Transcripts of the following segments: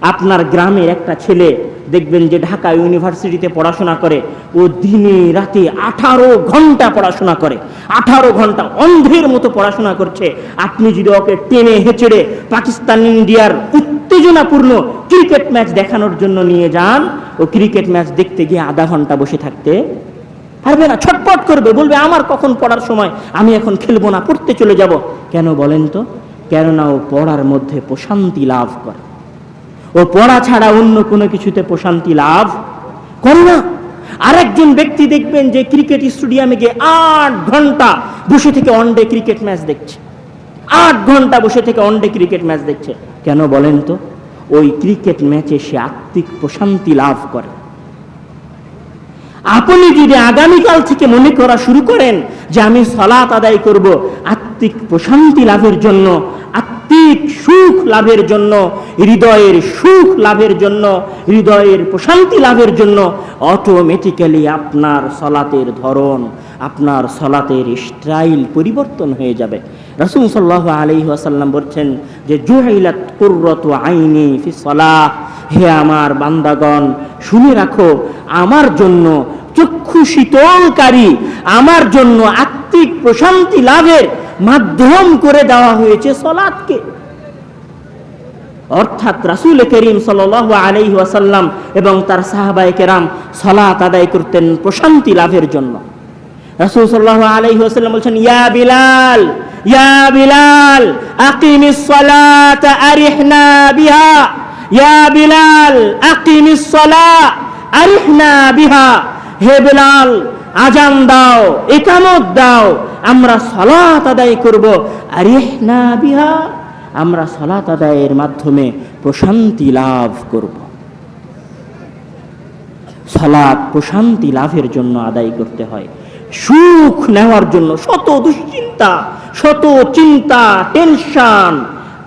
আপনার গ্রামের একটা ছেলে দেখবেন যে ঢাকা ইউনিভার্সিটিতে পড়াশোনা করে, ও দিনে রাতে আঠারো ঘণ্টা পড়াশোনা করে, আঠারো ঘণ্টা অন্ধের মতো পড়াশোনা করছে। আপনি যদি ওকে টেনে হেঁচড়ে পাকিস্তান ইন্ডিয়ার উত্তেজনাপূর্ণ ক্রিকেট ম্যাচ দেখানোর জন্য নিয়ে যান, ও ক্রিকেট ম্যাচ দেখতে গিয়ে আধা ঘণ্টা বসে থাকতে পারবে না ছটপট করবে, বলবে, আমার কখন পড়ার সময়? আমি এখন খেলব না, পড়তে চলে যাব। কেন বলেন তো? কেননা ও পড়ার মধ্যে প্রশান্তি লাভ করে। ও পড়া ছাড়া অন্য কোনো কিছুতে প্রশান্তি লাভ করে না। আরেকজন ব্যক্তি দেখবেন যে ক্রিকেট স্টেডিয়ামে গিয়ে আট ঘণ্টা বসে থেকে ওয়ানডে ক্রিকেট ম্যাচ দেখছে। আট ঘণ্টা বসে থেকে ওয়ানডে ক্রিকেট ম্যাচ দেখছে। কেন বলেন তো? ওই ক্রিকেট ম্যাচে সে আত্মিক প্রশান্তি লাভ করে। আপনি যদি আগামীকাল থেকে মনে করা শুরু করেন যে আমি সলাত আদায় করব, আত্মিক প্রশান্তি লাভের জন্য আত্মিক সুখ লাভের জন্য, হৃদয়ের সুখ লাভের জন্য, হৃদয়ের প্রশান্তি লাভের জন্য অটোমেটিক্যালি আপনার সলাতের ধরন, আপনার সলাতের স্টাইল পরিবর্তন হয়ে যাবে। রসুল সাল্লাহ আলাইহি ওয়াসাল্লাম বলছেন যে জুহাইলাত কুররতু আইনি ফি সলাহ হে আমার বান্দাগণ, শুনে রাখো, আমার জন্য চক্ষু শীতলকারী, আমার জন্য আত্মিক প্রশান্তি লাভের মাধ্যম করে দেওয়া হয়েছে সলাদকে অর্থাৎ রাসূল করিম সাল্লাল্লাহু আলাইহি ওয়াসাল্লাম এবং তার সাহাবায়ে কেরাম সলাত আদায় করতেন প্রশান্তি লাভের জন্য। রাসূল সাল্লাল্লাহু আলাইহি ওয়াসাল্লাম বলছেন, ইয়া বিলাল ইয়া বিলাল, আকিমিস সালাতা আরিহনা বিহা, ইয়া বিলাল, আকিমিস সালাহ আরিহনা বিহা। হে বিলাল, আজান দাও, একামত দাও, আমরা সলাত আদায় করব। আরিহনা বিহা, আমরা সলাত আদায়ের মাধ্যমে প্রশান্তি লাভ করব। সলাৎ প্রশান্তি লাভের জন্য আদায় করতে হয়। সুখ নেওয়ার জন্য শত দুশ্চিন্তা, শত চিন্তা, টেনশন,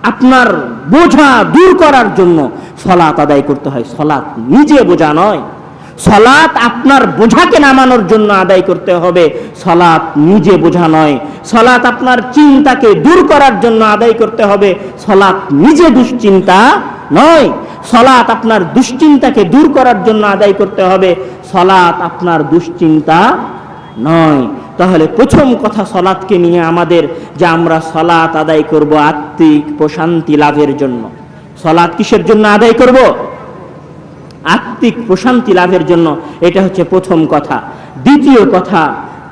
আপনার বোঝা দূর করার জন্য সলাৎ আদায় করতে হয়। সলাৎ নিজে বোঝা নয় সলাৎ আপনার বোঝাকে নামানোর জন্য আদায় করতে হবে। সলাৎ নিজে বোঝা নয়। সলাৎ আপনার চিন্তাকে দূর করার জন্য আদায় করতে হবে। সলাৎ নিজে দুশ্চিন্তা নয়। সলাৎ আপনার দুশ্চিন্তাকে দূর করার জন্য আদায় করতে হবে। সলাৎ আপনার দুশ্চিন্তা নয়। তাহলে প্রথম কথা সলাৎকে নিয়ে আমাদের যে আমরা সলাৎ আদায় করব আত্মিক প্রশান্তি লাভের জন্য। সলাৎ কিসের জন্য আদায় করব? আত্মিক প্রশান্তি লাভের জন্য এটা হচ্ছে প্রথম কথা। দ্বিতীয় কথা,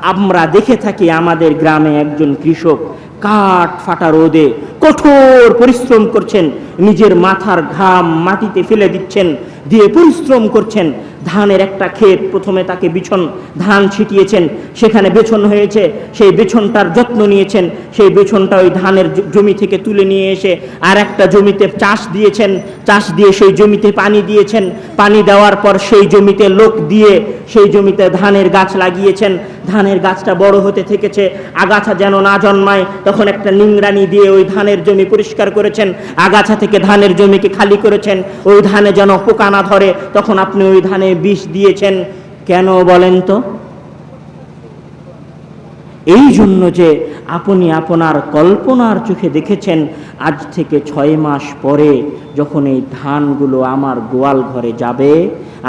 আমরা দেখে থাকি আমাদের গ্রামে একজন কৃষক কাঠ ফাটা রোদে কঠোর পরিশ্রম করছেন, নিজের মাথার ঘাম মাটিতে ফেলে দিচ্ছেন দিয়ে পরিশ্রম করছেন। ধানের একটা ক্ষেত, প্রথমে তাকে বিছন, ধান ছিটিয়েছেন। সেখানে বেছন হয়েছে, সেই বেছনটার যত্ন নিয়েছেন। সেই বেছনটা ওই ধানের জমি থেকে তুলে নিয়ে এসে আর একটা জমিতে চাষ দিয়েছেন। চাষ দিয়ে সেই জমিতে পানি দিয়েছেন। পানি দেওয়ার পর সেই জমিতে লোক দিয়ে সেই জমিতে ধানের গাছ লাগিয়েছেন। ধানের গাছটা বড় হতে থেকেছে। আগাছা যেন না জন্মায়, তখন একটা নিংরানি দিয়ে ওই ধানের জমি পরিষ্কার করেছেন। আগাছা থেকে ধানের জমিকে খালি করেছেন। ওই ধানে যেন পোকা না ধরে, তখন আপনি ওই ধানে বিষ দিয়েছেন। কেন বলেন তো? এই জন্য যে আপনি আপনার কল্পনার চোখে দেখেছেন, আজ থেকে ছয় মাস পরে যখন এই ধানগুলো আমার গোয়াল ঘরে যাবে,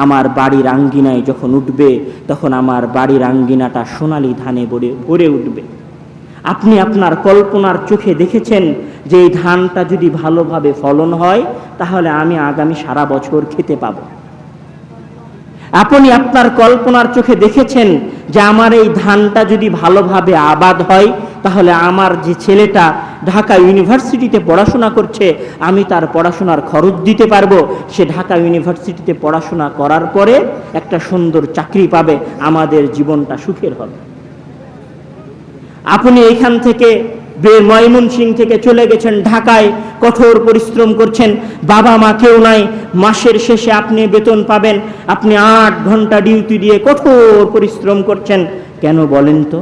আমার বাড়ির আঙ্গিনায় যখন উঠবে, তখন আমার বাড়ির আঙ্গিনাটা সোনালি ধানে ভরে উঠবে। আপনি আপনার কল্পনার চোখে দেখেছেন যে এই ধানটা যদি ভালোভাবে ফলন হয়, তাহলে আমি আগামী সারা বছর খেতে পাবো। আপনি আপনার কল্পনার চোখে দেখেছেন যে আমার এই ধানটা যদি ভালোভাবে আবাদ হয়, তাহলে আমার যে ছেলেটা ঢাকা ইউনিভার্সিটিতে পড়াশোনা করছে, আমি তার পড়াশোনার খরচ দিতে পারব। সে ঢাকা ইউনিভার্সিটিতে পড়াশোনা করার পরে একটা সুন্দর চাকরি পাবে, আমাদের জীবনটা সুখের হবে। আপনি এখান থেকে সিং থেকে চলে গেছেন, ঢাকায় কঠোর পরিশ্রম করছেন, বাবা মা কেউ নাই, মাসের শেষে আপনি বেতন পাবেন, আপনি আট ঘণ্টা ডিউটি দিয়ে কঠোর পরিশ্রম করছেন, কেন বলেন তো?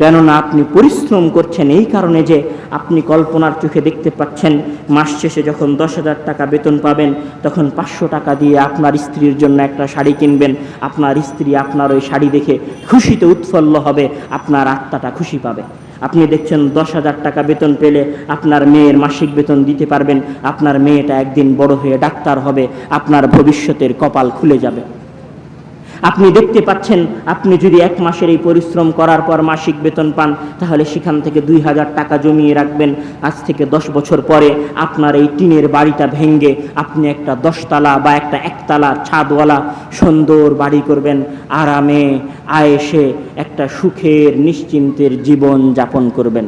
কেননা আপনি পরিশ্রম করছেন এই কারণে যে আপনি কল্পনার চোখে দেখতে পাচ্ছেন, মাস শেষে যখন দশ হাজার টাকা বেতন পাবেন, তখন পাঁচশো টাকা দিয়ে আপনার স্ত্রীর জন্য একটা শাড়ি কিনবেন। আপনার স্ত্রী আপনার ওই শাড়ি দেখে খুশিতে উৎফুল্ল হবে, আপনার আত্মাটা খুশি পাবে। আপনি দেখছেন দশ হাজার টাকা বেতন পেলে আপনার মেয়ের মাসিক বেতন দিতে পারবেন, আপনার মেয়েটা একদিন বড় হয়ে ডাক্তার হবে, আপনার ভবিষ্যতের কপাল খুলে যাবে। আপনি দেখতে পাচ্ছেন, আপনি যদি এক মাসের এই পরিশ্রম করার পর মাসিক বেতন পান, তাহলে সেখান থেকে দুই হাজার টাকা জমিয়ে রাখবেন। আজ থেকে দশ বছর পরে আপনার এই টিনের বাড়িটা ভেঙ্গে আপনি একটা দশতলা বা একটা একতলা ছাদওয়ালা সুন্দর বাড়ি করবেন, আরামে, আয়েসে একটা সুখের, নিশ্চিন্তের জীবন যাপন করবেন।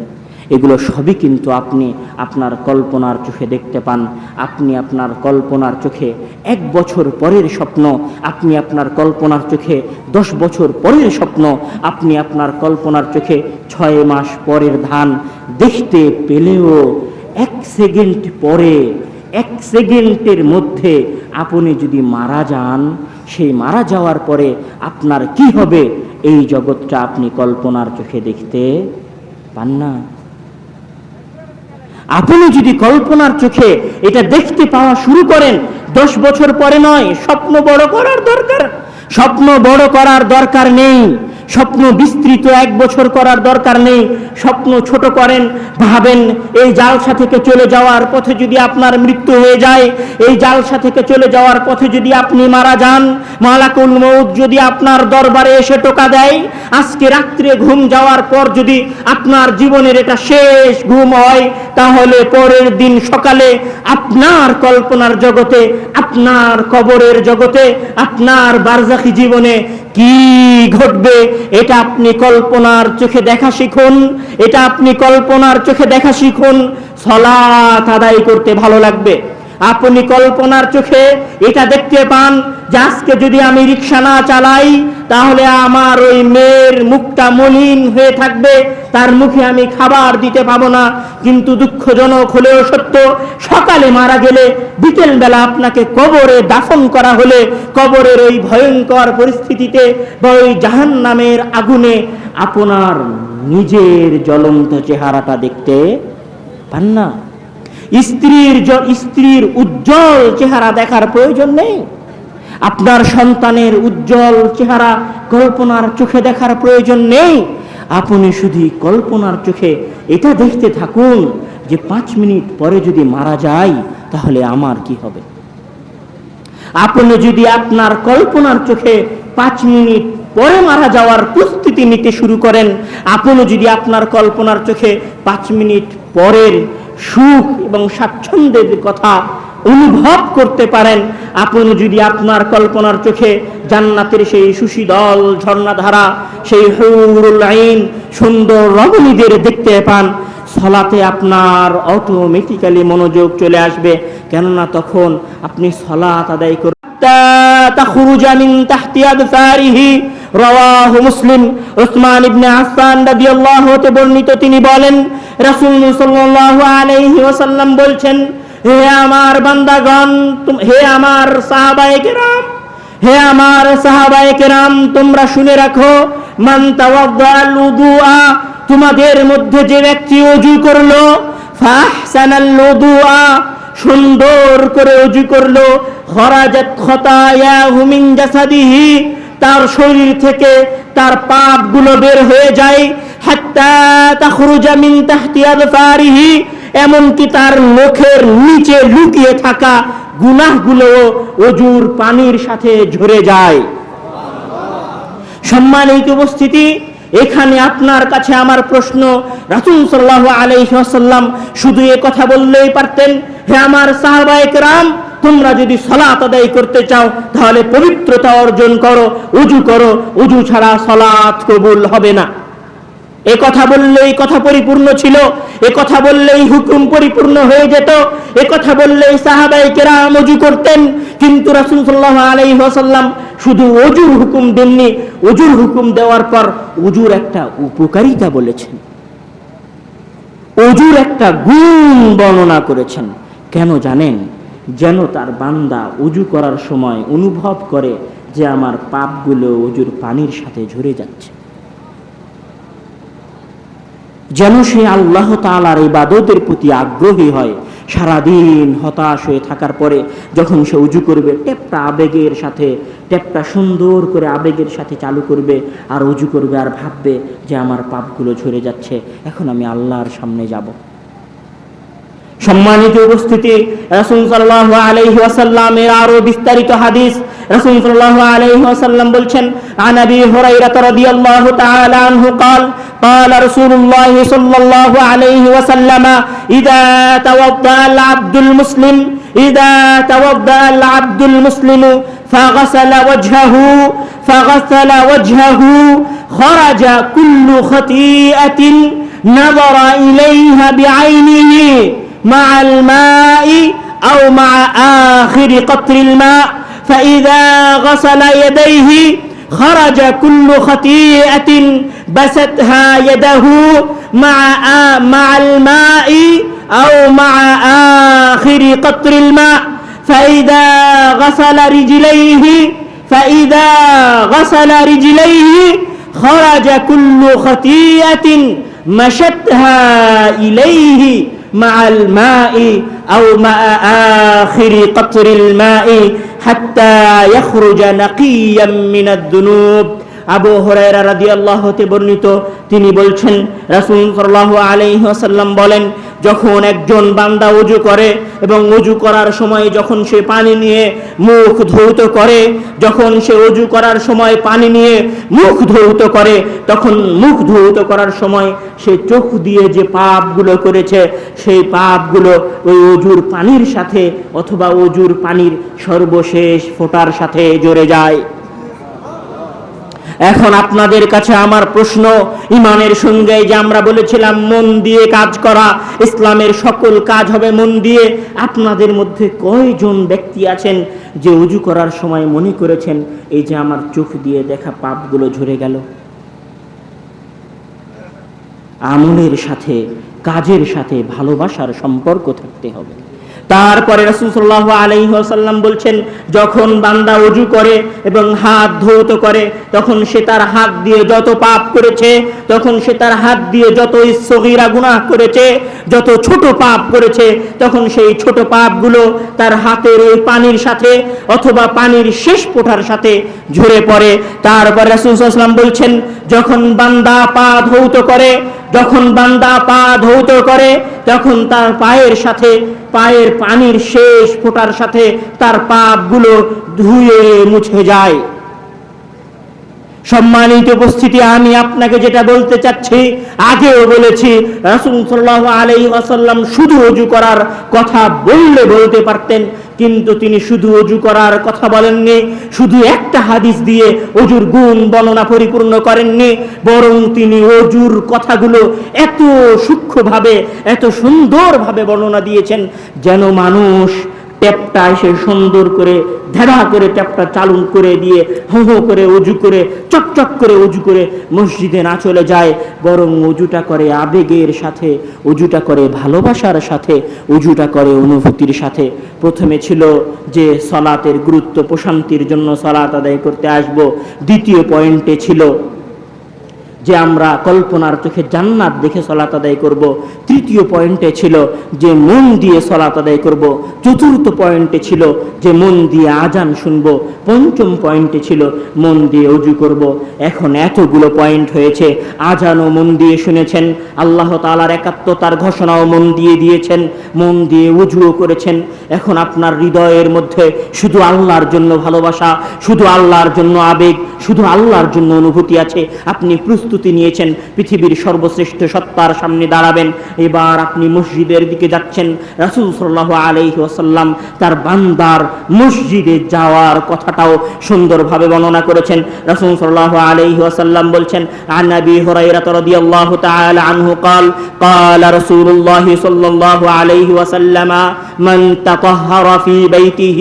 এগুলো সবই কিন্তু আপনি আপনার কল্পনার চোখে দেখতে পান। আপনি আপনার কল্পনার চোখে এক বছর পরের স্বপ্ন, আপনি আপনার কল্পনার চোখে দশ বছর পরের স্বপ্ন, আপনি আপনার কল্পনার চোখে ছয় মাস পরের ধান দেখতে পেলেও এক সেকেন্ড পরে, এক সেকেন্ডের মধ্যে আপনি যদি মারা যান, সেই মারা যাওয়ার পরে আপনার কি হবে? এই জগৎটা আপনি কল্পনার চোখে দেখতে পান না। আপনি যদি কল্পনার চোখে এটা দেখতে পাওয়া শুরু করেন, দশ বছর পরে নয়, স্বপ্ন বড় করার দরকার। স্বপ্ন বড় করার দরকার নেই। স্বপ্ন বিস্তৃত এক বছর করার দরকার নেই। স্বপ্ন ছোট করেন, ভাবেন, এই জালসা থেকে চলে যাওয়ার পথে যদি আপনার মৃত্যু হয়ে যায়, এই জালসা থেকে চলে যাওয়ার পথে যদি আপনি মারা যান, মালাকুল মৌত যদি আপনার দরবারে এসে টোকা দেয়, আজকে রাত্রে ঘুম যাওয়ার পর যদি আপনার জীবনের এটা শেষ ঘুম হয়, তাহলে পরের দিন সকালে আপনার কল্পনার জগতে, আপনার কবরের জগতে, আপনার বারজাখি জীবনে কি ঘটবে? এটা আপনি কল্পনার চোখে দেখা শিখুন, এটা আপনি কল্পনার চোখে দেখা শিখুন সলাত আদায় করতে ভালো লাগবে। আপনি কল্পনার চোখে এটা দেখতে পান যে আজকে যদি আমি রিক্সা না চালাই, তাহলে আমার ওই মেয়ের মুখটা মলিন হয়ে থাকবে, তার মুখে আমি খাবার দিতে পাবো না। কিন্তু দুঃখজনক হলেও সত্য, সকালে মারা গেলে বিকেল বেলা আপনাকে কবরে দাফন করা হলে কবরের ওই ভয়ঙ্কর পরিস্থিতিতে বা ওই জাহান নামের আগুনে আপনার নিজের জ্বলন্ত চেহারাটা দেখতে পান না। স্ত্রীর স্ত্রীর উজ্জ্বল চেহারা দেখার প্রয়োজন নেই। আপনার সন্তানের উজ্জ্বল চেহারা কল্পনার চোখে দেখার প্রয়োজন নেই। আপনি শুধু কল্পনার চোখে এটা দেখতে থাকুন যে পাঁচ মিনিট পরে যদি মারা যায়, তাহলে আমার কি হবে? আপনি যদি আপনার কল্পনার চোখে পাঁচ মিনিট পরে মারা যাওয়ার প্রস্তুতি নিতে শুরু করেন, আপনি যদি আপনার কল্পনার চোখে পাঁচ মিনিট পরের সুখ এবং স্বাচ্ছন্দ্যের কথা অনুভব করতে পারেন। আপনি যদি আপনার কল্পনার চোখে জান্নাতের সেই সুশীদল ঝর্ণাধারা, সেই হৌরুল সুন্দর রমণীদের দেখতে পান, সলাতে আপনার অটোমেটিক্যালি মনোযোগ চলে আসবে। কেননা তখন আপনি সলাত আদায় করবেন রওয়াহু মুসলিম। উসমান ইবনে আসান রাদিয়াল্লাহু হতে বর্ণিত তিনি বলেন রাসূল সাল্লাল্লাহু আলাইহি ওয়াসাল্লাম বলছেন, হে আমার বান্দাগণ হে আমার সাহাবায়ে কেরাম, হে আমার সাহাবায়ে কেরাম, তোমরা শুনে রাখো, মান তাওয়াদ্দাল উযুআ তোমাদের মধ্যে যে ব্যক্তি অজু করল, ফাহসানাল উযুআ সুন্দর করে অজু করল, খরাজাত খতায়া মিন জাসাদিহি তার শরীর থেকে তার পাপগুলো বের হয়ে যায়। হাত্তা মিন এমনকি তার মুখের নিচে লুকিয়ে থাকা গুনাহগুলো অজুর পানির সাথে ঝরে যায়। সম্মানিত উপস্থিতি, এখানে আপনার কাছে আমার প্রশ্ন, রাসূল সাল্লাল্লাহু আলাইহি ওয়াসাল্লাম শুধু এ কথা বললেই পারতেন? হে আমার সাহাবায়ে কেরাম তোমরা যদি সালাত আদায় করতে চাও, তাহলে পবিত্রতা অর্জন করো, উজু করো। উজু ছাড়া সালাত কবুল হবে না। এ কথা বললেই কথা পরিপূর্ণ ছিল, এ কথা বললেই হুকুম পরিপূর্ণ হয়ে যেত, এ কথা বললেই সাহাবাই কেরাম অজু করতেন। কিন্তু রাসূল সাল্লাল্লাহু আলাইহি ওয়াসাল্লাম শুধু অজুর হুকুম দেননি অজুর হুকুম দেওয়ার পর অজুর একটা উপকারিতা বলেছেন। অজুর একটা গুণ বর্ণনা করেছেন। কেন জানেন? যেন তার বান্দা অজু করার সময় অনুভব করে যে আমার পাপগুলো অজুর পানির সাথে ঝরে যাচ্ছে। যেন সে আল্লাহ তালার ইবাদতের প্রতি আগ্রহী হয়। সারাদিন হতাশ হয়ে থাকার পরে যখন সে উজু করবে ট্যাপটা আবেগের সাথে ট্যাপটা সুন্দর করে আবেগের সাথে চালু করবে আর উজু করবে আর ভাববে যে আমার পাপগুলো ঝরে যাচ্ছে, এখন আমি আল্লাহর সামনে যাব। সম্মানিত উপস্থিতি রাসূল সাল্লাল্লাহু আলাইহি ওয়াসাল্লামের আরো বিস্তারিত হাদিস রাসূল সাল্লাল্লাহু আলাইহি ওয়াসাল্লাম বলছেন আন আবি হুরায়রা রাদিয়াল্লাহু তাআলা আনহু قال قال رسول الله صلى الله عليه وسلم إذا توضأ العبد المسلم إذا توضأ العبد المسلم فغسل وجهه فغسل وجهه خرج كل خطيئة نظر إليها بعينه مع الماء أو مع آخر قطر الماء فإذا غسل يديه خرج كل خطيئة بستها يده مع مع الماء أو مع آخر قطر الماء. فإذا غسل رجليه فإذا غسل رجليه خرج كل خطيئة مشتها إليه. مع الماء أو مع آخر قطر الماء حتى يخرج نقيا من الذنوب আবু হরাইরা রাদিয়াল্লাহু তে বর্ণিত তিনি বলছেন রাসূল সাল্লাল্লাহু আলাইহি ওয়াসাল্লাম বলেন যখন একজন বান্দা উজু করে এবং উজু করার সময় যখন সে পানি নিয়ে মুখ ধৌত করে, যখন সে উজু করার সময় পানি নিয়ে মুখ ধৌত করে, তখন মুখ ধৌত করার সময় সে চোখ দিয়ে যে পাপগুলো করেছে, সেই পাপগুলো ওই অজুর পানির সাথে অথবা অজুর পানির সর্বশেষ ফোটার সাথে জড়ে যায়। এখন আপনাদের কাছে আমার প্রশ্ন, ইমানের সঙ্গে যে আমরা বলেছিলাম, মন দিয়ে কাজ করা, ইসলামের সকল কাজ হবে মন দিয়ে, আপনাদের মধ্যে কয়জন ব্যক্তি আছেন যে উজু করার সময় মনে করেছেন, এই যে আমার চোখ দিয়ে দেখা পাপগুলো ঝরে গেল? আমলের সাথে, কাজের সাথে ভালোবাসার সম্পর্ক থাকতে হবে। তারপরে রাসূলুল্লাহ আলাইহি ওয়াসাল্লাম বলছেন, যখন বান্দা ওযু করে এবং হাত ধৌত করে, তখন সে তার হাত দিয়ে যত পাপ করেছে, তখন সে তার হাত দিয়ে যত সগীরা গুনাহ করেছে, যত ছোট পাপ করেছে, তখন সেই ছোট পাপগুলো তার হাতের ওই পানির সাথে অথবা পানির শেষ ফোঁটার সাথে ঝরে পড়ে। তারপর রাসূল সাল্লাল্লাহু আলাইহি ওয়াসাল্লাম বলছেন, যখন বান্দা পা ধৌত করে, যখন বান্দা পা ধৌত করে, তখন তার পায়ের সাথে পায়ের পানির শেষ ফোটার সাথে তার পাপগুলো ধুয়ে মুছে যায়। সম্মানিত উপস্থিতি, আমি আপনাকে যেটা বলতে চাচ্ছি, আগেও বলেছি, রাসূল সাল্লাল্লাহু আলাইহি ওয়াসাল্লাম শুধু অজু করার কথা বললে বলতে পারতেন, কিন্তু তিনি শুধু অজু করার কথা বলেননি, শুধু একটা হাদিস দিয়ে অজুর গুণ বর্ণনা পরিপূর্ণ করেননি, বরং তিনি অজুর কথাগুলো এত সূক্ষ্মভাবে, এত সুন্দরভাবে বর্ণনা দিয়েছেন, যেন মানুষ ট্যাপটা এসে সুন্দর করে ধেড়া করে ট্যাপটা চালু করে দিয়ে হো হো করে অজু করে চকচক করে অজু করে মসজিদে না চলে যায়। বরং অজুটা করে আবেগের সাথে অজুটা করে ভালোবাসার সাথে অজুটা করে অনুভূতির সাথে। প্রথমে ছিল যে সলাতের গুরুত্ব, প্রশান্তির জন্য সলাত আদায় করতে আসব। দ্বিতীয় পয়েন্টে ছিল যে আমরা কল্পনার চোখে জান্নাত দেখে সলাত আদায় করব। তৃতীয় পয়েন্টে ছিল যে মন দিয়ে সলাত আদায় করব। চতুর্থ পয়েন্টে ছিল যে মন দিয়ে আজান শুনব। পঞ্চম পয়েন্টে ছিল মন দিয়ে অজু করব। এখন এতগুলো পয়েন্ট হয়েছে। আজানও মন দিয়ে শুনেছেন। আল্লাহ তালার একাত্মতার ঘোষণাও মন দিয়ে দিয়েছেন। মন দিয়ে উজুও করেছেন। এখন আপনার হৃদয়ের মধ্যে শুধু আল্লাহর জন্য ভালোবাসা, শুধু আল্লাহর জন্য আবেগ, শুধু আল্লাহর জন্য অনুভূতি আছে। আপনি প্রস্তুতি নিয়েছেন পৃথিবীর সর্বশ্রেষ্ঠ সত্তার সামনে দাঁড়াবেন এবার আপনি মসজিদের দিকে যাচ্ছেন রাসুল সাল্লাহ আলাইহি ওয়াসাল্লাম তার বান্দার মসজিদে যাওয়ার কথাটাও সুন্দরভাবে বর্ণনা করেছেন রাসুল সাল্লাহ আলাইহি ওয়াসাল্লাম বলছেন عن ابي هريره رضي الله تعالى عنه قال قال رسول الله صلى الله عليه وسلم من تطهر في بيته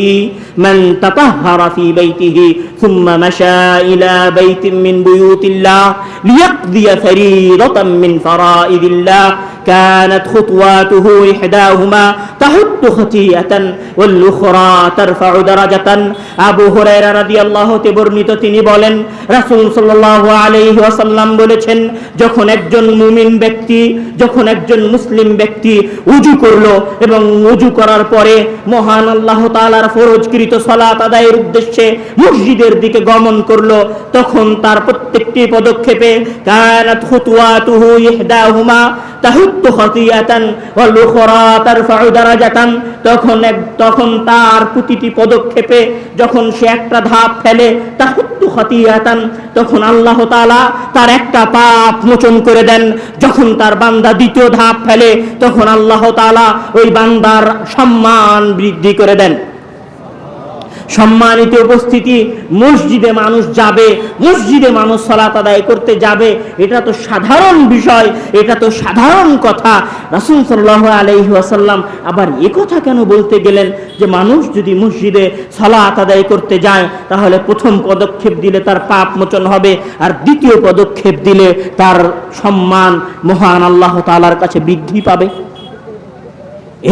من تطهر في بيته ثم مشى إلى بيت من بيوت الله ليقضي فريضة من فرائض الله. كانت خطواته إحداهما তাহুত্তু খতিয়াতান ওয়াল উখরা তারফাউ দারাজাতান আবু হুরায়রা রাদিয়াল্লাহু তে বর্ণিত তিনি বলেন রাসূল সাল্লাল্লাহু আলাইহি ওয়াসাল্লাম বলেছেন যখন একজন মুমিন ব্যক্তি যখন একজন মুসলিম ব্যক্তি উজু করলো এবং উজু করার পরে মহান আল্লাহ তাআলার ফরজকৃত সালাত আদায়ের উদ্দেশ্যে মসজিদের দিকে গমন করলো তখন তার প্রত্যেকটি পদক্ষেপে কানাত খুতুয়াতুহু ইহদাহুমা তাহুত্তু খতিয়াতান তখন এক, তখন তার প্রতিটি পদক্ষেপে যখন সে একটা ধাপ ফেলে, তাহুত্তু তখন আল্লাহ তার একটা পাপ মোচন করে দেন। যখন তার বান্দা দ্বিতীয় ধাপ ফেলে, তখন আল্লাহ ওই বান্দার সম্মান বৃদ্ধি করে দেন। সম্মানিত উপস্থিতি, মসজিদে মানুষ যাবে, মসজিদে মানুষ সালাত আদায় করতে যাবে, এটা তো সাধারণ বিষয়, এটা তো সাধারণ কথা। রাসুল সাল্লাহ আলহি আসাল্লাম আবার কথা কেন বলতে গেলেন যে মানুষ যদি মসজিদে সালাত আদায় করতে যায়, তাহলে প্রথম পদক্ষেপ দিলে তার পাপ মোচন হবে, আর দ্বিতীয় পদক্ষেপ দিলে তার সম্মান মহান আল্লাহ তালার কাছে বৃদ্ধি পাবে।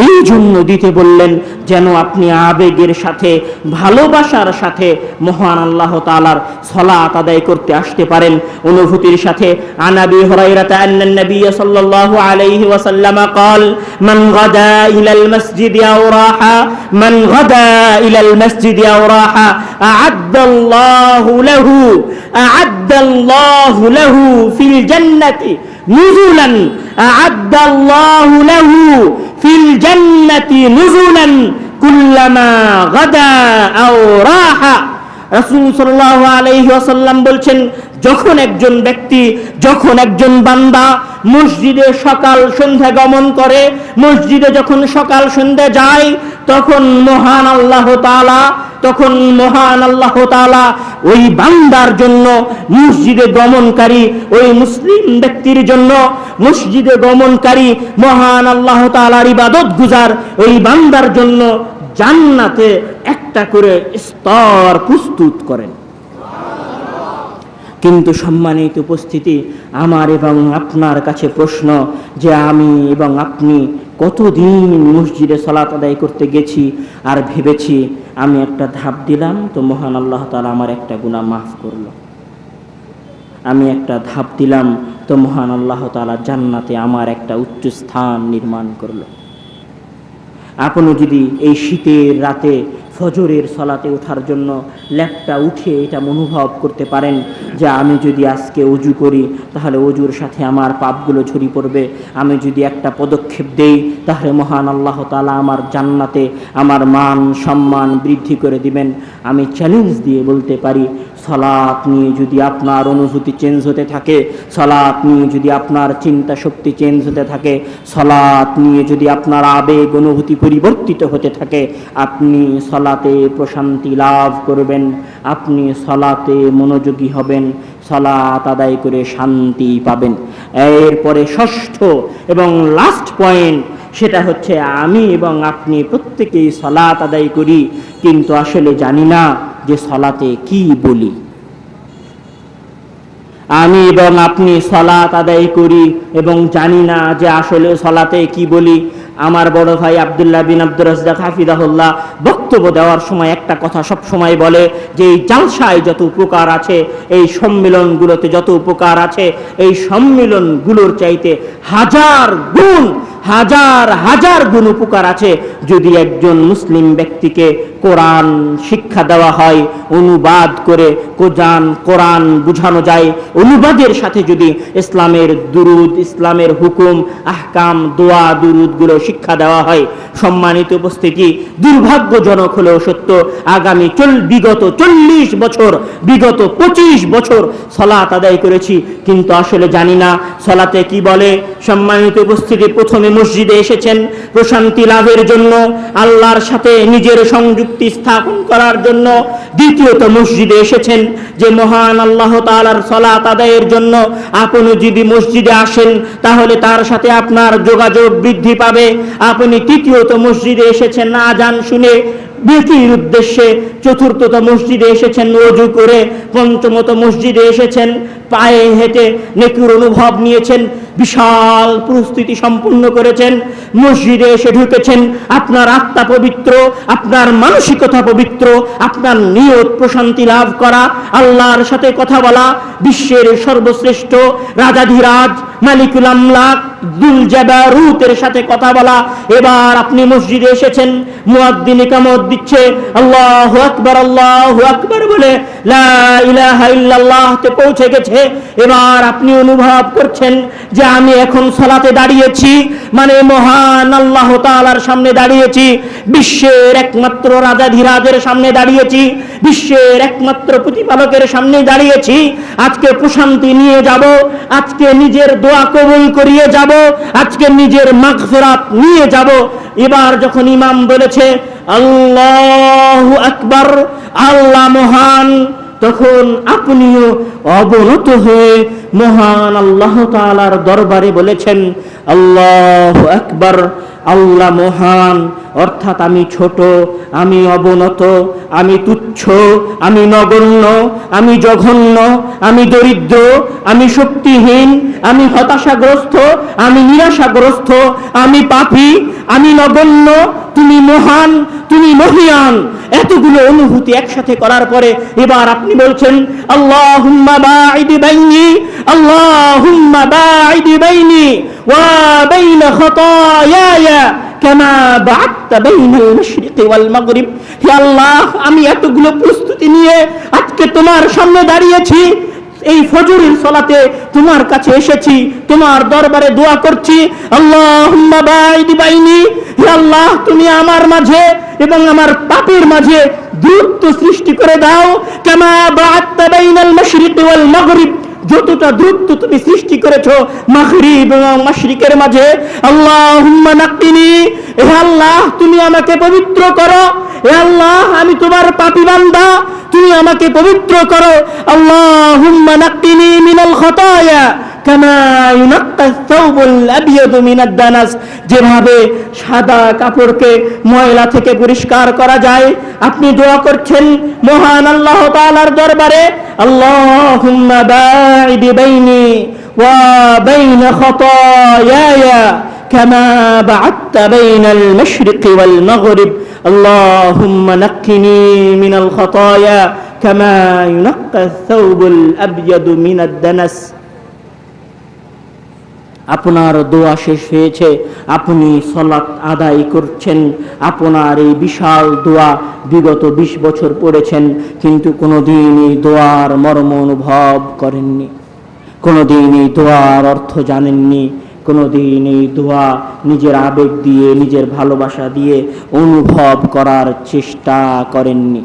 এই জন্য দিতে বললেন যেন আপনি আবেগের সাথে ভালোবাসার সাথে মহান আল্লাহ তাআলার সালাত আদায় করতে আসতে পারেন অনুভূতির সাথে আনাবি হুরায়রাতা আন্নান নবী সাল্লাল্লাহু আলাইহি ওয়াসাল্লাম قال من غدا الى المسجد او راح من غدا الى المسجد او راح اعد الله له اعد الله له في الجنه نزلا أعد الله له في الجنة نزلا كلما غدا أو راح. রাসূল সাল্লাল্লাহু আলাইহি ওয়াসাল্লাম বলছেন, যখন একজন ব্যক্তি, যখন একজন বান্দা মসজিদে সকাল সন্ধ্যা গমন করে, মসজিদে যখন সকাল সন্ধ্যা যায়, তখন মহান আল্লাহ তাআলা, তখন মহান আল্লাহ তাআলা ওই বান্দার জন্য মসজিদে গমনকারী, ওই মুসলিম ব্যক্তির জন্য মসজিদে গমনকারী মহান আল্লাহ তাআলার ইবাদত গুজার ওই বান্দার জন্য জান্নাতে একটা করে স্তর প্রস্তুত করেন। কিন্তু সম্মানিত উপস্থিতি, আমার এবং আপনার কাছে প্রশ্ন যে আমি এবং আপনি কতদিন মসজিদে সলাত আদায় করতে গেছি? আর ভেবেছি আমি একটা ধাপ দিলাম, তো মহান আল্লাহ তালা আমার একটা গুণা মাফ করল। আমি একটা ধাপ দিলাম, তো মহান আল্লাহ তালা জান্নাতে আমার একটা উচ্চ স্থান নির্মাণ করল। আপনি যদি এই শীতের রাতে ফজরের সলাতে ওঠার জন্য ল্যাপটা উঠে এটা অনুভব করতে পারেন যে আমি যদি আজকে অজু করি, তাহলে অজুর সাথে আমার পাপগুলো ঝরি পড়বে। আমি যদি একটা পদক্ষেপ দেই, তাহলে মহান আল্লাহ তালা আমার জান্নাতে আমার মান সম্মান বৃদ্ধি করে দিবেন। আমি চ্যালেঞ্জ দিয়ে বলতে পারি সলাৎ নিয়ে যদি আপনার অনুভূতি চেঞ্জ হতে থাকে সলাৎ নিয়ে যদি আপনার চিন্তা শক্তি চেঞ্জ হতে থাকে সলাৎ নিয়ে যদি আপনার আবেগ অনুভূতি পরিবর্তিত হতে থাকে, আপনি সলাতে প্রশান্তি লাভ করবেন। আপনি সলাতে মনোযোগী হবেন। সলাত আদায় করে শান্তি পাবেন। এরপরে ষষ্ঠ এবং লাস্ট পয়েন্ট সেটা হচ্ছে আমি এবং আপনি প্রত্যেকেই সলাত আদায় করি, কিন্তু আসলে জানি না যে সলাতে কি বলি। আমি এবং আপনি সলাত আদায় করি এবং জানি না যে আসলে সলাতে কি বলি। আমার বড় ভাই আবদুল্লাহ বিন আব্দুর রাজ্জাক হাফিজাহুল্লাহ বক্তব্য দেওয়ার সময় একটা কথা সব সময় বলে যে এই জালসায় যত উপকার আছে, এই সম্মেলনগুলোতে যত উপকার আছে, এই সম্মেলনগুলোর চাইতে হাজার গুণ, হাজার হাজার গুণ উপকার আছে। যদি একজন মুসলিম ব্যক্তিকে কোরআন শিক্ষা দেওয়া হয়, অনুবাদ করে কোরআন কোরআন বুঝানো যায়, অনুবাদের সাথে যদি ইসলামের দুরুদ, ইসলামের হুকুম, আহকাম, দোয়া, দুরুদগুলো শিক্ষা দেওয়া হয়, সম্মানিত উপস্থিতি, দুর্ভাগ্যজনক হলেও সত্য, আগামী চল, বিগত চল্লিশ বছর, বিগত পঁচিশ বছর সলাত আদায় করেছি। কিন্তু আসলে জানি না সলাতে কি বলে। সম্মানিত উপস্থিতি, প্রথমে মসজিদে এসেছেন প্রশান্তি লাভের জন্য, আল্লাহর সাথে নিজের সংযুক্তি স্থাপন করার জন্য। দ্বিতীয়ত মসজিদে এসেছেন যে মহান আল্লাহ তাআলার সলাত আদায়ের জন্য আপনি যদি মসজিদে আসেন, তাহলে তার সাথে আপনার যোগাযোগ বৃদ্ধি পাবে। আপনি তৃতীয়ত মসজিদে এসেছেন, না আজান শুনে নেকির উদ্দেশ্যে চতুর্থত মসজিদে এসেছেন অজু করে পঞ্চমত মসজিদে এসেছেন, পায়ে হেঁটে নেকির অনুভব নিয়েছেন, বিশাল প্রস্তুতি সম্পূর্ণ করেছেন, মসজিদে এসে ঢুকেছেন, আপনার আত্মা পবিত্র, আপনার মানসিকতা পবিত্র, আপনার নিয়ত প্রশান্তি লাভ করা, আল্লাহর সাথে কথা বলা, বিশ্বের সর্বশ্রেষ্ঠ রাজাধিরাজ মালিকুল আমলাক দুল জাবারুতের সাথে কথা বলা, এবার আপনি মসজিদে এসেছেন, মুয়াদ্দিন ইকামত দিচ্ছে আল্লাহ আকবর আল্লাহ আকবর বলে লা ইলাহা ইল্লাল্লাহ তে পৌঁছে গেছে। এবার আপনি অনুভব করছেন যে আমি এখন সালাতে দাঁড়িয়েছি মানে মহান আল্লাহ তাআলার সামনে দাঁড়িয়েছি, বিশ্বের একমাত্র রাজাধিরাজের সামনে দাঁড়িয়েছি, বিশ্বের একমাত্র প্রতিপালকের সামনে দাঁড়িয়েছি, আজকে প্রশান্তি নিয়ে যাব, আজকে নিজের দোয়া কবুল করিয়ে যাব, আজকে নিজের মাগফিরাত নিয়ে যাব। এবার যখন ইমাম বলেছে, আল্লাহু আকবার আল্লাহ মহান তখন আপনিও অবনত হয়ে মহান আল্লাহ তালার দরবারে বলেছেন আল্লাহ আকবার। আল্লাহ মহান, অর্থাৎ আমি ছোট, আমি অবনত, আমি তুচ্ছ, আমি নগণ্য, আমি জঘন্য, আমি দরিদ্র, আমি শক্তিহীন, আমি হতাশাগ্রস্ত, আমি নিরাশাগ্রস্ত, আমি পাপী, আমি নগণ্য, তুমি মহান, তুমি মহিয়ান। এতগুলো অনুভূতি একসাথে করার পরে এবার আপনি বলছেন, আল্লাহুম্মা বাঈদ বাইনি, আল্লাহুম্মা বাঈদ বাইনি, ওয়া বাইনা খতায়ায়া আমি এতগুলো প্রস্তুতি নিয়ে আজকে তোমার সামনে দাঁড়িয়েছি। এই ফজরের সলাতে তোমার কাছে এসেছি, তোমার দরবারে দোয়া করছি। আল্লাহুম্মা বাইনি, হে আল্লাহ, তুমি আমার মাঝে এবং আমার পাপের মাঝে দূরত্ব সৃষ্টি করে দাও। কামা বা'আদতা বাইনাল মাশরিকি ওয়াল মাগরিব? যতটা দূরত্ব তুমি সৃষ্টি করেছ মাগরিব এবং মাশরিকের মাঝে, আল্লাহুম্মা নাকিনি হে আল্লাহ, তুমি আমাকে পবিত্র করো। হে আল্লাহ, আমি তোমার পাপী বান্দা, তুমি আমাকে পবিত্র করো। আল্লাহুম্মা নাকিনি মিনাল খতায়া। কামা ইউনাক্কা সাওবুল আবিয়াদু মিনাদ দানাস যেভাবে সাদা কাপড়কে ময়লা থেকে পরিষ্কার করা যায় আপনি দোয়া করছেন মহান আল্লাহ তাআলার দরবারে আল্লাহুম্মা বাঈদ বাইনি ওয়া বাইনা খতায়ায়া كما بعدت بين المشرق والمغرب اللهم نقني من الخطايا كما ينقى الثوب الأبيض من الدنس আপনার দোয়া শেষ হয়েছে। আপনি সলাৎ আদায় করছেন। আপনার এই বিশাল দোয়া বিগত বিশ বছর পড়েছেন, কিন্তু কোনোদিন এই দোয়ার মর্ম অনুভব করেননি। কোনোদিন এই দোয়ার অর্থ জানেননি। কোনোদিন এই দোয়া নিজের আবেগ দিয়ে, নিজের ভালোবাসা দিয়ে অনুভব করার চেষ্টা করেননি।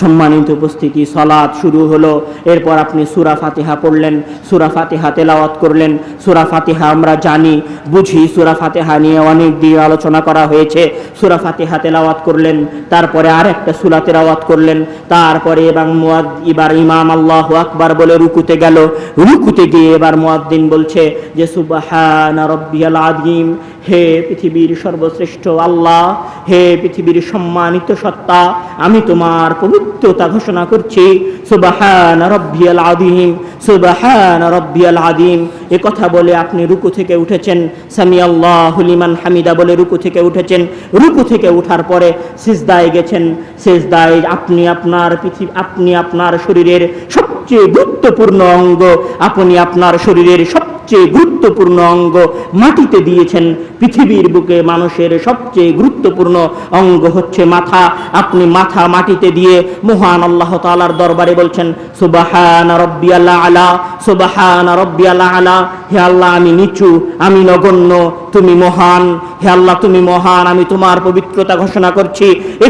সম্মানিত উপস্থিতি সলাদ শুরু হলো। এরপর আপনি সুরা ফাতিহা পড়লেন, সুরা ফাতিহা তেলাওয়াত করলেন। সুরা ফাতিহা আমরা জানি, বুঝি সুরা ফাতিহা নিয়ে অনেক দিয়ে আলোচনা করা হয়েছে। সুরা ফাতিহা তেলাওয়াত করলেন, তারপরে আর একটা সুরা তেলাওয়াত করলেন। তারপরে এবং মুয়াদ এবার ইমাম আল্লাহ আকবার বলে রুকুতে গেল। রুকুতে গিয়ে এবার মুয়াদ্দিন বলছে যে, সুবহানা রব্বিয়াল আযীম, হে পৃথিবীর সর্বশ্রেষ্ঠ আল্লাহ, হে পৃথিবীর সম্মানিত সত্তা, আমি তোমার পবিত্রতা ঘোষণা করছি। সুবাহান রব্বিয়াল আদিম সুবাহান রব্বিয়াল আদিম এ কথা বলে আপনি রুকু থেকে উঠেছেন। সামি আল্লাহ লিমান হামিদা বলে রুকু থেকে উঠেছেন। রুকু থেকে উঠার পরে সিজদায় গেছেন। সিজদায় আপনি আপনার পৃথিবী আপনি আপনার শরীরের সবচেয়ে গুরুত্বপূর্ণ অঙ্গ, আপনি আপনার শরীরের সব সবচেয়ে গুরুত্বপূর্ণ অঙ্গ মাটিতে দিয়েছেন পৃথিবীর বুকে মানুষের সবচেয়ে গুরুত্বপূর্ণ অঙ্গ হচ্ছে মাথা। আপনি মাথা মাটিতে দিয়ে মহান আল্লাহ তালার দরবারে বলছেন, সুবাহান রব্বি আল্লাহ আলা, সুবাহান রব্বি আল্লাহ আলা। হে আল্লাহ, আমি নিচু, আমি নগণ্য, তুমি মহান। হে আল্লাহ, তুমি মহান, আমি তোমার পবিত্রতা ঘোষণা করছি।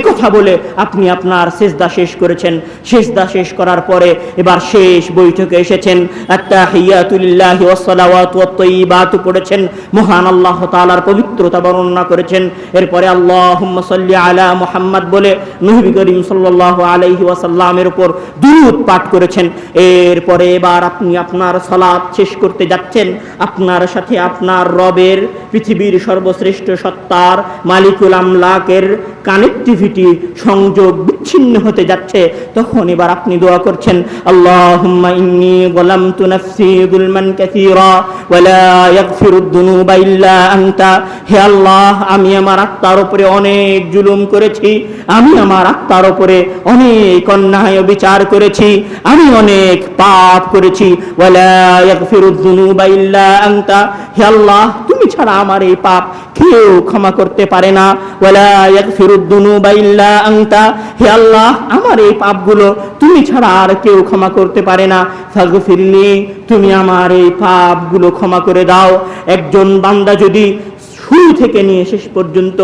কথা বলে আপনি আপনার শেষদা শেষ করেছেন। শেষদা শেষ করার পরে এবার শেষ বৈঠকে এসেছেন। আত্তাহিয়াতুলিল্লাহি ওয়াসসালাম সালাওয়াত ওয়া তাইয়িবাত পড়েছেন মহান আল্লাহ তাআলার পবিত্রতা বর্ণনা করেছেন। এরপরে সাল্লি আলা বলে করিম সাল্লাল্লাহু আলাইহি ওয়াসাল্লামের উপর দুরূদ পাঠ করেছেন। এরপরে এবার আপনি আপনার শেষ করতে যাচ্ছেন। আপনার সাথে আপনার রবের পৃথিবীর সর্বশ্রেষ্ঠ সত্তার মালিকুল আমলাকের কানেক্টিভিটি সংযোগ বিচ্ছিন্ন হতে যাচ্ছে। তখন এবার আপনি দোয়া করছেন, আল্লাহুম্মা ইন্নী যালামতু নাফসি যুলমান কাসীরা। আমি আমার আত্মার উপরে অনেক জুলুম করেছি, আমি আমার আত্মার উপরে অনেক অন্যায় বিচার করেছি, আমি অনেক পাপ করেছি। ওয়ালা ইয়াগফিরুদ দুনুবা ইল্লা আনতা। হে আল্লাহ ছাড়া আমার এই পাপ কেউ ক্ষমা করতে পারে না। হে আল্লাহ, আমার এই পাপগুলো তুমি ছাড়া আর কেউ ক্ষমা করতে পারে না। তুমি আমার এই পাপগুলো ক্ষমা করে দাও। একজন বান্দা যদি শুরু থেকে নিয়ে শেষ পর্যন্ত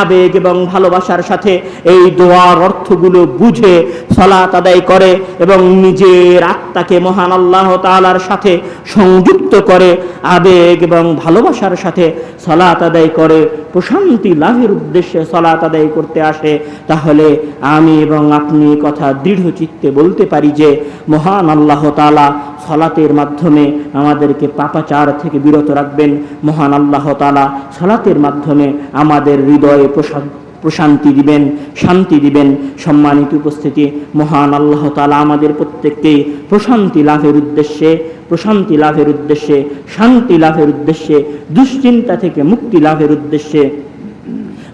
আবেগ এবং ভালোবাসার সাথে এই দোয়ার অর্থগুলো বুঝে সলাত আদায় করে এবং নিজের আত্মাকে মহান আল্লাহ তাআলার সাথে সংযুক্ত করে আবেগ এবং ভালোবাসার সাথে সলাত আদায় করে, প্রশান্তি লাভের উদ্দেশ্যে সলাত আদায় করতে আসে। তাহলে আমি এবং আপনি কথা দৃঢ় চিত্তে বলতে পারি যে, মহান আল্লাহ তাআলা সলাতের মাধ্যমে আমাদেরকে পাপাচার থেকে বিরত রাখবেন। মহান আল্লাহ তাআলা সলাতের মাধ্যমে আমাদের হৃদয়ে প্রসাদ প্রশান্তি দিবেন, শান্তি দিবেন। সম্মানিত উপস্থিতি, মহান আল্লাহ তালা আমাদের প্রত্যেককে প্রশান্তি লাভের উদ্দেশ্যে, প্রশান্তি লাভের উদ্দেশ্যে, শান্তি লাভের উদ্দেশ্যে, দুশ্চিন্তা থেকে মুক্তি লাভের উদ্দেশ্যে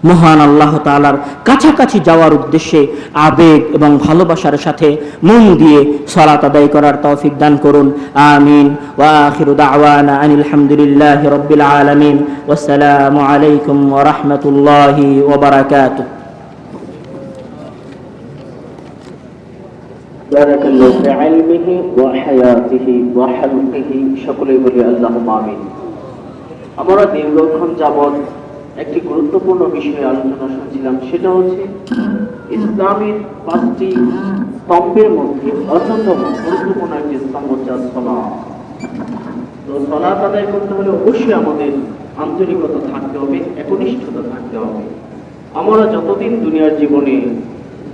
মহান আল্লাহ তাআলার কাছাকাছি যাওয়ার উদ্দেশ্যে আবেগ এবং ভালোবাসার সাথে মন দিয়ে সালাত আদায় করার তৌফিক দান করুন আমিন ওয়া আখিরু দাওয়ানা আনিল হামদুলিল্লাহি রাব্বিল আলামিন ওয়াসসালামু আলাইকুম ওয়া রাহমাতুল্লাহি ওয়া বারাকাতুহু بارك الله في علمه وحياته وحلقه সকলেই বলি আল্লাহ আমিন আমরা দীর্ঘক্ষণ যাবৎ একটি গুরুত্বপূর্ণ বিষয়ে আলোচনা শুনছিলাম, সেটা হচ্ছে ইসলামের পাঁচটি স্তম্ভের মধ্যে অন্যতম গুরুত্বপূর্ণ একটি স্তম্ভ হচ্ছে সলাৎ তো সলাৎ আদায় করতে হলে অবশ্যই আমাদের আন্তরিকতা থাকতে হবে, একনিষ্ঠতা থাকতে হবে। আমরা যতদিন দুনিয়ার জীবনে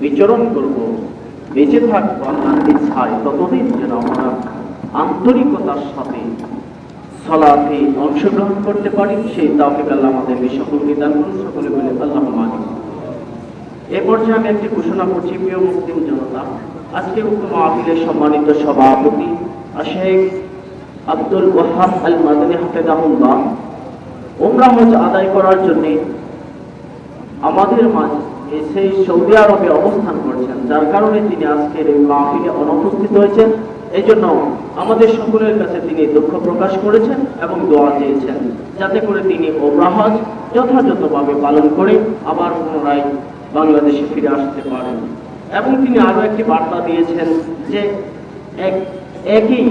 বিচরণ করব, বেঁচে থাকব, আল্লাহর ইচ্ছায়, ততদিন যেন আমরা আন্তরিকতার সাথে সলাতে অংশগ্রহণ করতে পারি সেই তাওফিক আল্লাহ আমাদেরকে সকলকে দান করুন সকলে বলে আল্লাহ মানি এ পর্যায়ে আমি একটি ঘোষণা করছি, প্রিয় মুসলিম জনতা। আজকে উক্ত মাহফিলের সম্মানিত সভাপতি শেখ আব্দুল ওয়াহাব আল মাদানী হাফেজাহুল্লাহ। ওমরা হজ আদায় করার জন্যে আমাদের মাঝে সেই সৌদি আরবে অবস্থান করছেন, যার কারণে তিনি আজকের এই মাহফিলে অনুপস্থিত হয়েছেন। এই জন্য আমাদের সকলের কাছে তিনি দুঃখ প্রকাশ করেছেন এবং দোয়া চেয়েছেন যাতে করে তিনি ওমরাহাজ যথাযথভাবে পালন করে আবার পুনরায় বাংলাদেশে ফিরে আসতে পারেন। এবং তিনি আরও একটি বার্তা দিয়েছেন যে এক একই